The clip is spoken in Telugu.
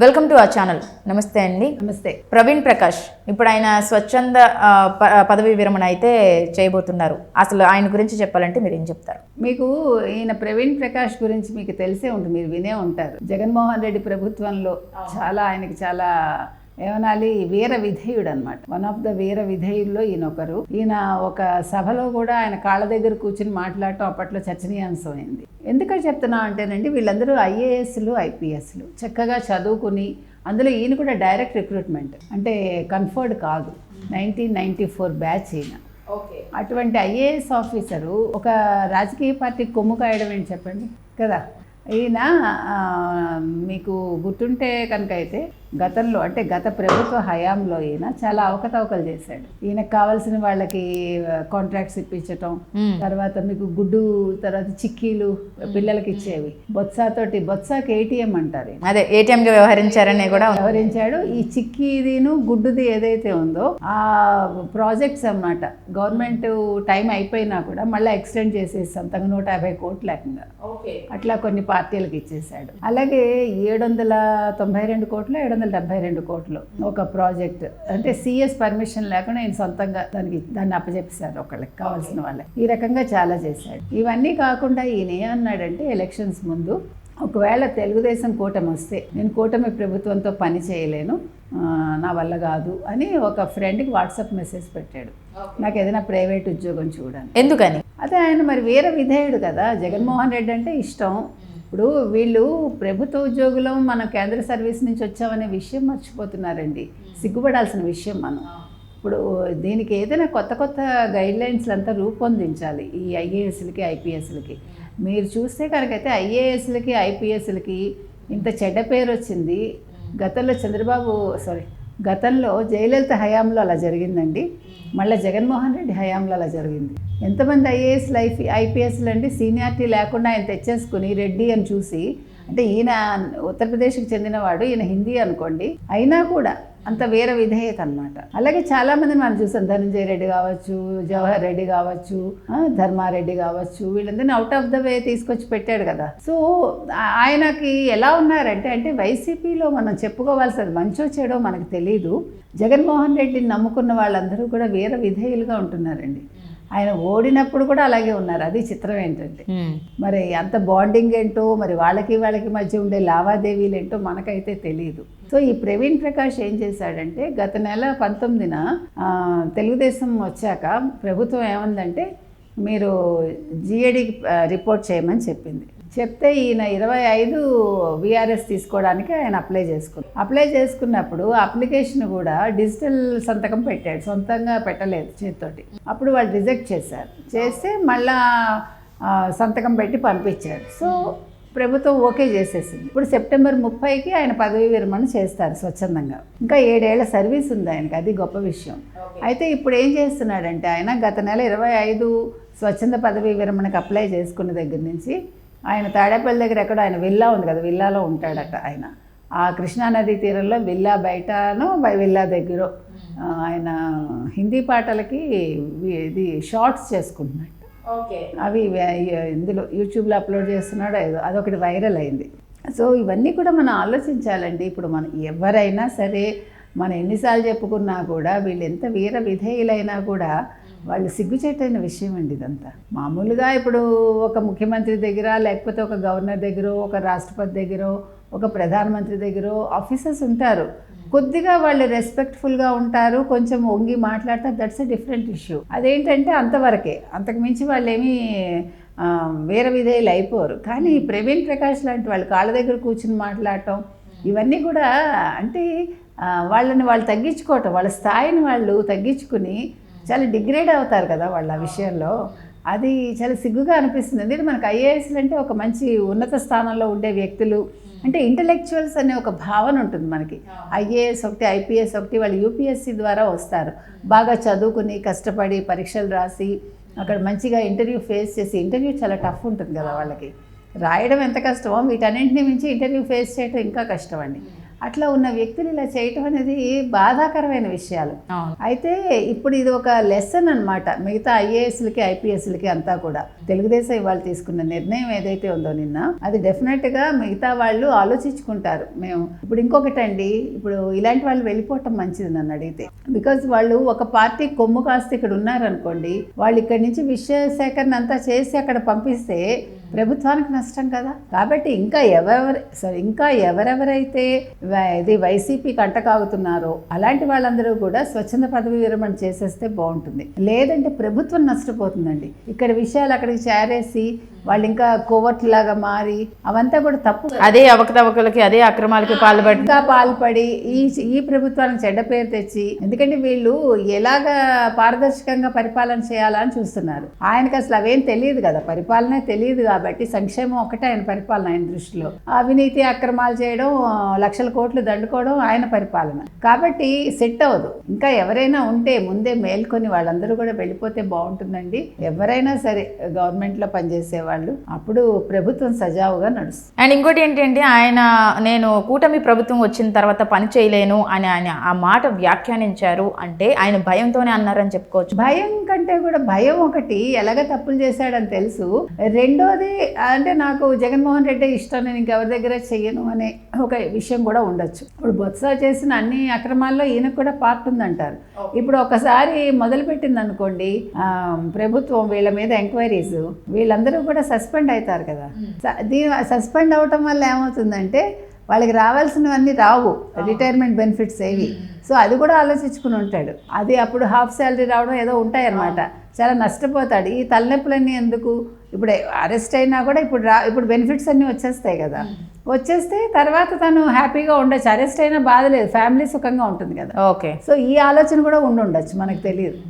వెల్కమ్ టు అవర్ ఛానల్ నమస్తే అండి. నమస్తే ప్రవీణ్ ప్రకాష్. ఇప్పుడు ఆయన స్వచ్ఛంద ఆ, పదవీ విరమణ అయితే చేయబోతున్నారు. అసలు ఆయన గురించి చెప్పాలంటే మీరు ఏం చెప్తారు? మీకు ఈయన ప్రవీణ్ ప్రకాష్ గురించి మీకు తెలిసే ఉంటుంది మీరు వినే ఉంటారు. జగన్మోహన్ రెడ్డి ప్రభుత్వంలో చాలా ఆయనకి చాలా ఏమనాలి? వీర విధేయుడు అనమాట వన్ ఆఫ్ ద వీర విధేయుల్లో ఈయన ఒకరు ఈయన ఒక సభలో కూడా ఆయన కాళ్ళ దగ్గర కూర్చుని మాట్లాడటం అప్పట్లో చర్చనీయాంశం అయింది ఎందుకని చెప్తున్నా అంటేనండి వీళ్ళందరూ ఐఏఎస్లు ఐపీఎస్లు. చక్కగా చదువుకుని అందులో ఈయన కూడా డైరెక్ట్ రిక్రూట్మెంట్. అంటే కన్ఫర్డ్ కాదు. నైన్టీన్ నైంటీ ఫోర్ బ్యాచ్ ఈయన. అటువంటి ఐఏఎస్ ఆఫీసరు ఒక రాజకీయ పార్టీ కొమ్ము కాయడం ఏంటి చెప్పండి? కదా? ఈయన మీకు గుర్తుంటే కనుక అయితే గతంలో అంటే గత ప్రభుత్వ హయాంలో ఈయన చాలా అవకతవకలు చేశాడు. ఈయనకు కావాల్సిన వాళ్ళకి కాంట్రాక్ట్స్ ఇప్పించటం తర్వాత మీకు గుడ్డు తర్వాత చిక్కీలు పిల్లలకి ఇచ్చేవి. బొత్సాతోటి బొత్సాకి ఏటీఎం అంటారు. అదే గా వ్యవహరించారని కూడా. వ్యవహరించాడు. ఈ చిక్కీదిను గుడ్డుది ఏదైతే ఉందో ఆ ప్రాజెక్ట్స్ అన్నమాట. గవర్నమెంట్ టైం అయిపోయినా కూడా మళ్ళీ ఎక్స్టెండ్ చేసేసి సొంతంగా నూట యాభై కోట్లు అట్లా కొన్ని పార్టీలకు ఇచ్చేసాడు అలాగే ఏడు వందల తొంభై రెండు కోట్లు ఏడు వందల డెబ్బై రెండు కోట్లు ఒక ప్రాజెక్ట్. అంటే సిఎస్ పర్మిషన్ లేకుండా ఈయన సొంతంగా దానికి దాన్ని అప్పచెప్పేశారు ఒకళ్ళకి కావాల్సిన వాళ్ళకి. ఈ రకంగా చాలా చేశాడు. ఇవన్నీ కాకుండా ఈయన ఏమన్నాడంటే ఎలక్షన్స్ ముందు ఒకవేళ తెలుగుదేశం కూటమి వస్తే నేను కూటమి ప్రభుత్వంతో పని చేయలేను నా వల్ల కాదు అని ఒక ఫ్రెండ్కి వాట్సాప్ మెసేజ్ పెట్టాడు. నాకు ఏదైనా ప్రైవేట్ ఉద్యోగం చూడండి. ఎందుకని? అదే ఆయన మరి వీర విధేయుడు కదా. జగన్మోహన్ రెడ్డి అంటే ఇష్టం. ఇప్పుడు వీళ్ళు ప్రభుత్వ ఉద్యోగులం మన కేంద్ర సర్వీస్ నుంచి వచ్చామనే విషయం మర్చిపోతున్నారండి. సిగ్గుపడాల్సిన విషయం మనం. ఇప్పుడు దీనికి ఏదైనా కొత్త కొత్త గైడ్ లైన్స్లు అంతా రూపొందించాలి ఈ ఐఏఎస్లకి ఐపీఎస్లకి. మీరు చూస్తే కనుకైతే ఐఏఎస్లకి ఐపీఎస్లకి ఇంత చెడ్డ పేరు వచ్చింది. గతంలో చంద్రబాబు సారీ గతంలో జయలలిత హయాంలో అలా జరిగిందండి. మళ్ళీ జగన్మోహన్ రెడ్డి హయాంలో అలా జరిగింది. ఎంతమంది ఐఏఎస్ లైఫ్ ఐపీఎస్లు అండి సీనియారిటీ లేకుండా ఆయన తెచ్చేసుకుని రెడ్డి అని చూసి అంటే ఈయన ఉత్తరప్రదేశ్కి చెందినవాడు ఈయన హిందీ అనుకోండి అయినా కూడా అంత వేరే విధేయత అనమాట అలాగే చాలామందిని మనం చూసాం ధనంజయ రెడ్డి కావచ్చు జవహర్ రెడ్డి కావచ్చు ధర్మారెడ్డి కావచ్చు వీళ్ళందరినీ అవుట్ ఆఫ్ ద వే తీసుకొచ్చి పెట్టాడు కదా. సో ఆయనకి ఎలా ఉన్నారంటే అంటే వైసీపీలో మనం చెప్పుకోవాల్సింది మంచో చెడో మనకు తెలియదు జగన్మోహన్ రెడ్డిని నమ్ముకున్న వాళ్ళందరూ కూడా వీర విధేయులుగా ఉంటున్నారండి. ఆయన ఓడినప్పుడు కూడా అలాగే ఉన్నారు. అది చిత్రం ఏంటంటే. మరి అంత బాండింగ్ ఏంటో మరి వాళ్ళకి వాళ్ళకి మధ్య ఉండే లావాదేవీలు ఏంటో మనకైతే తెలియదు సో ఈ ప్రవీణ్ ప్రకాష్ ఏం చేశాడంటే గత నెల పంతొమ్మిదిన తెలుగుదేశం వచ్చాక ప్రభుత్వం ఏమందంటే మీరు జిఏడికి రిపోర్ట్ చేయమని చెప్పింది. చెప్తే ఈయన ఇరవై ఐదు విఆర్ఎస్ తీసుకోవడానికి ఆయన అప్లై చేసుకున్నాడు అప్లై చేసుకున్నప్పుడు అప్లికేషన్ కూడా డిజిటల్ సంతకం పెట్టాడు. సొంతంగా పెట్టలేదు చేతితోటి. అప్పుడు వాళ్ళు రిజెక్ట్ చేశారు. చేస్తే మళ్ళా సంతకం పెట్టి పంపించాడు సో ప్రభుత్వం ఓకే చేసేసింది. ఇప్పుడు సెప్టెంబర్ ముప్పైకి ఆయన పదవి విరమణ చేస్తారు స్వచ్ఛందంగా. ఇంకా ఏడేళ్ళ సర్వీస్ ఉంది ఆయనకి. అది గొప్ప విషయం. అయితే ఇప్పుడు ఏం చేస్తున్నాడంటే ఆయన గత నెల ఇరవై ఐదు స్వచ్ఛంద పదవి విరమణకు అప్లై చేసుకున్న దగ్గర నుంచి ఆయన తాడేపల్లి దగ్గర ఎక్కడో ఆయన విల్లా ఉంది కదా విల్లాలో ఉంటాడట ఆయన. ఆ కృష్ణానదీ తీరంలో విల్లా బయటనో విల్లా దగ్గర ఆయన హిందీ పాటలకి ఇది షార్ట్స్ చేసుకుంటున్నాడు. అవి ఇందులో యూట్యూబ్లో అప్లోడ్ చేస్తున్నాడు ఏదో అదొకటి వైరల్ అయింది. సో ఇవన్నీ కూడా మనం ఆలోచించాలండి. ఇప్పుడు మనం ఎవరైనా సరే మనం ఎన్నిసార్లు చెప్పుకున్నా కూడా వీళ్ళు ఎంత వీర విధేయులైనా కూడా వాళ్ళు సిగ్గుచేటైన విషయం అండి ఇదంతా. మామూలుగా ఇప్పుడు ఒక ముఖ్యమంత్రి దగ్గర లేకపోతే ఒక గవర్నర్ దగ్గర ఒక రాష్ట్రపతి దగ్గర ఒక ప్రధానమంత్రి దగ్గర ఆఫీసర్స్ ఉంటారు. కొద్దిగా వాళ్ళు రెస్పెక్ట్ఫుల్గా ఉంటారు కొంచెం వంగి మాట్లాడతారు దట్స్ ఎ డిఫరెంట్ ఇష్యూ. అదేంటంటే అంతవరకే అంతకు మించి వాళ్ళు ఏమీ వేరే విధేయులు అయిపోరు. కానీ ప్రవీణ్ ప్రకాష్ లాంటి వాళ్ళు కాళ్ళ దగ్గర కూర్చుని మాట్లాడటం ఇవన్నీ కూడా అంటే వాళ్ళని వాళ్ళు తగ్గించుకోవటం వాళ్ళ స్థాయిని వాళ్ళు తగ్గించుకుని చాలా డిగ్రేడ్ అవుతారు కదా వాళ్ళ ఆ విషయంలో. అది చాలా సిగ్గుగా అనిపిస్తుంది. ఎందుకంటే మనకు ఐఏఎస్లు అంటే ఒక మంచి ఉన్నత స్థానంలో ఉండే వ్యక్తులు. అంటే ఇంటలెక్చువల్స్ అనే ఒక భావన ఉంటుంది మనకి. ఐఏఎస్ ఒకటి ఐపీఎస్ ఒకటి వాళ్ళు యూపీఎస్సి ద్వారా వస్తారు. బాగా చదువుకుని కష్టపడి పరీక్షలు రాసి అక్కడ మంచిగా ఇంటర్వ్యూ ఫేస్ చేసి ఇంటర్వ్యూ చాలా టఫ్ ఉంటుంది కదా వాళ్ళకి. రాయడం ఎంత కష్టమో వీటన్నింటినీ మించి ఇంటర్వ్యూ ఫేస్ చేయడం ఇంకా కష్టం అండి. అట్లా ఉన్న వ్యక్తులు ఇలా చేయటం అనేది బాధాకరమైన విషయాలు. అయితే ఇప్పుడు ఇది ఒక లెసన్ అన్నమాట. మిగతా ఐఏఎస్లకి ఐపీఎస్లకి అంతా కూడా. తెలుగుదేశం ఇవాళ తీసుకున్న నిర్ణయం ఏదైతే ఉందో నిన్న అది డెఫినెట్గా మిగతా వాళ్ళు ఆలోచించుకుంటారు. మేము ఇప్పుడు ఇంకొకటి అండి ఇప్పుడు ఇలాంటి వాళ్ళు వెళ్ళిపోవటం మంచిది నన్ను అడిగితే. బికాజ్ వాళ్ళు ఒక పార్టీ కొమ్ము కాస్త ఇక్కడ ఉన్నారనుకోండి వాళ్ళు ఇక్కడి నుంచి విషయ సేకరణ అంతా చేసి అక్కడ పంపిస్తే ప్రభుత్వానికి నష్టం కదా. కాబట్టి ఇంకా ఎవరెవరు సరే ఇంకా ఎవరెవరైతే ఇది వైసీపీకి అంటకాగుతున్నారో అలాంటి వాళ్ళందరూ కూడా స్వచ్ఛంద పదవి విరమణ చేసేస్తే బాగుంటుంది. లేదంటే ప్రభుత్వం నష్టపోతుందండి. ఇక్కడ విషయాలు అక్కడికి చేరేసి వాళ్ళు ఇంకా కోవర్ట్ లాగా మారి అవంతా కూడా తప్పు అదే అవకతవకలకి అదే అక్రమాలకి పాల్పడి ఇంకా పాల్పడి ఈ ఈ ప్రభుత్వానికి చెడ్డ పేరు తెచ్చి ఎందుకంటే వీళ్ళు ఎలాగ పారదర్శకంగా పరిపాలన చేయాలా అని చూస్తున్నారు. ఆయనకి అసలు అవేం తెలియదు కదా. పరిపాలనే తెలియదు కాబట్టి సంక్షేమం ఒకటే ఆయన పరిపాలన ఆయన దృష్టిలో. అవినీతి అక్రమాలు చేయడం లక్షల కోట్లు దండుకోవడం ఆయన పరిపాలన. కాబట్టి సెట్ అవ్వదు. ఇంకా ఎవరైనా ఉంటే ముందే మేల్కొని వాళ్ళందరూ కూడా వెళ్ళిపోతే బాగుంటుందండి. ఎవరైనా సరే గవర్నమెంట్లో పనిచేసే వాళ్ళు అప్పుడు ప్రభుత్వం సజావుగా నడుస్తుంది. అండ్ ఇంకోటి ఏంటంటే ఆయన నేను కూటమి ప్రభుత్వం వచ్చిన తర్వాత పని చేయలేను అని ఆయన ఆ మాట వ్యాఖ్యానించారు అంటే ఆయన భయంతోనే అన్నారని చెప్పుకోవచ్చు. భయం కంటే కూడా భయం ఒకటి ఎలాగ తప్పులు చేశాడని తెలుసు. రెండోది అంటే నాకు జగన్మోహన్ రెడ్డి ఇష్టం నేను ఇంకెవరి దగ్గర చెయ్యను అనే ఒక విషయం కూడా ఉండొచ్చు. ఇప్పుడు బొత్స చేసిన అన్ని అక్రమాల్లో ఈయనకు కూడా పార్ట్ ఉందంటారు. ఇప్పుడు ఒకసారి మొదలుపెట్టింది అనుకోండి ప్రభుత్వం వీళ్ళ మీద ఎంక్వైరీస్ వీళ్ళందరూ కూడా సస్పెండ్ అవుతారు కదా. దీని సస్పెండ్ అవటం వల్ల ఏమవుతుందంటే వాళ్ళకి రావాల్సినవన్నీ రావు రిటైర్మెంట్ బెనిఫిట్స్ ఏవి. సో అది కూడా ఆలోచించుకుని ఉంటాడు. అది అప్పుడు హాఫ్ శాలరీ రావడం ఏదో ఉంటాయన్నమాట. చాలా నష్టపోతాడు. ఈ తలనొప్పులన్నీ ఎందుకు? ఇప్పుడు అరెస్ట్ అయినా కూడా ఇప్పుడు రా ఇప్పుడు బెనిఫిట్స్ అన్నీ వచ్చేస్తాయి కదా. వచ్చేస్తే తర్వాత తను హ్యాపీగా ఉండొచ్చు. అరెస్ట్ అయినా బాధ లేదు. ఫ్యామిలీ సుఖంగా ఉంటుంది కదా. ఓకే. సో ఈ ఆలోచన కూడా ఉండి ఉండొచ్చు మనకు తెలియదు.